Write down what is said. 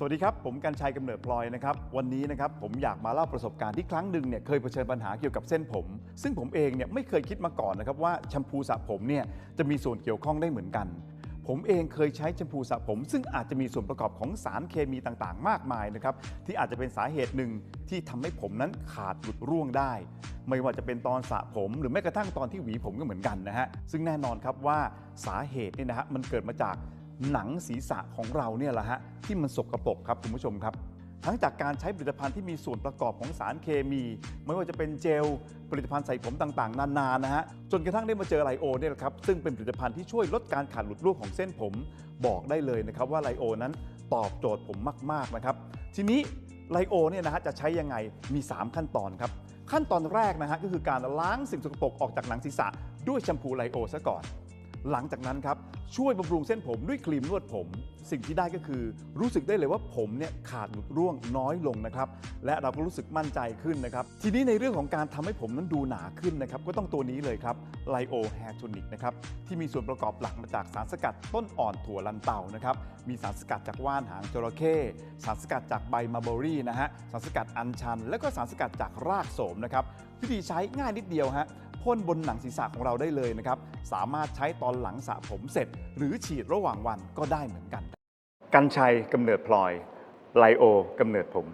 สวัสดีครับ ผมกัญชัยกำเนิดพลอยนะครับ วันนี้นะครับผมอยากมาเล่าประสบการณ์ที่ครั้งหนึ่งเนี่ยเคยเผชิญปัญหาเกี่ยวกับเส้นผม ซึ่งผมเองเนี่ยไม่เคยคิดมาก่อนนะครับว่าแชมพูสระผมเนี่ยจะมีส่วนเกี่ยวข้องได้เหมือนกัน ผมเองเคยใช้แชมพูสระผม ซึ่งอาจจะมีส่วนประกอบของสารเคมีต่างๆ มากมายนะครับที่อาจจะเป็นสาเหตุหนึ่งที่ทำให้ผมนั้นขาดหลุดร่วงได้ ไม่ว่าจะเป็นตอนสระผมหรือแม้กระทั่งตอนที่หวีผมก็เหมือนกันนะฮะซึ่งแน่นอนครับว่าสาเหตุเนี่ยนะฮะมันเกิดมาจาก หนังศีรษะของเราเนี่ยแหละฮะที่มันสกปรกครับคุณผู้ชมครับ ทั้งจากการใช้ผลิตภัณฑ์ที่มีส่วนประกอบของสารเคมี ไม่ว่าจะเป็นเจลผลิตภัณฑ์ใส่ผมต่างๆ นานานะฮะจนกระทั่งได้มาเจอไลโอเนี่ยแหละครับซึ่งเป็นผลิตภัณฑ์ที่ช่วยลดการขาดหลุดร่วงของเส้นผม บอกได้เลยนะครับว่าไลโอนั้นตอบโจทย์ผมมากๆนะครับ ทีนี้ไลโอเนี่ยนะฮะจะใช้ยังไงมี 3 ขั้นตอนครับ ขั้นตอนแรกนะฮะก็คือการล้างสิ่งสกปรกออกจากหนังศีรษะด้วยแชมพูไลโอซะก่อน หลังจากนั้นครับช่วยบำรุงเส้นผมด้วยครีมนวดผม สิ่งที่ได้ก็คือ รู้สึกได้เลยว่าผมเนี่ยขาดหลุดร่วงน้อยลงนะครับและเราก็รู้สึกมั่นใจขึ้นนะครับทีนี้ในเรื่องของการทำให้ผมนั้นดูหนาขึ้นนะครับก็ต้องตัวนี้เลยครับไลโอแฮร์โทนิกนะครับที่มีส่วนประกอบหลักมาจากสารสกัดต้นอ่อนถั่วลันเตานะครับมีสารสกัดจากว่านหางจระเข้สารสกัดจากใบมาร์เบอรี่นะฮะสารสกัดอัญชัน และก็สารสกัดจากรากโสมนะครับวิธีใช้ง่ายนิดเดียวฮะ พ่นบนหนังศีรษะของเราได้เลยนะครับ สามารถใช้ตอนหลังสระผมเสร็จ หรือฉีดระหว่างวันก็ได้เหมือนกัน กันชัยกำเนิดพลอย ไลโอกำเนิดผม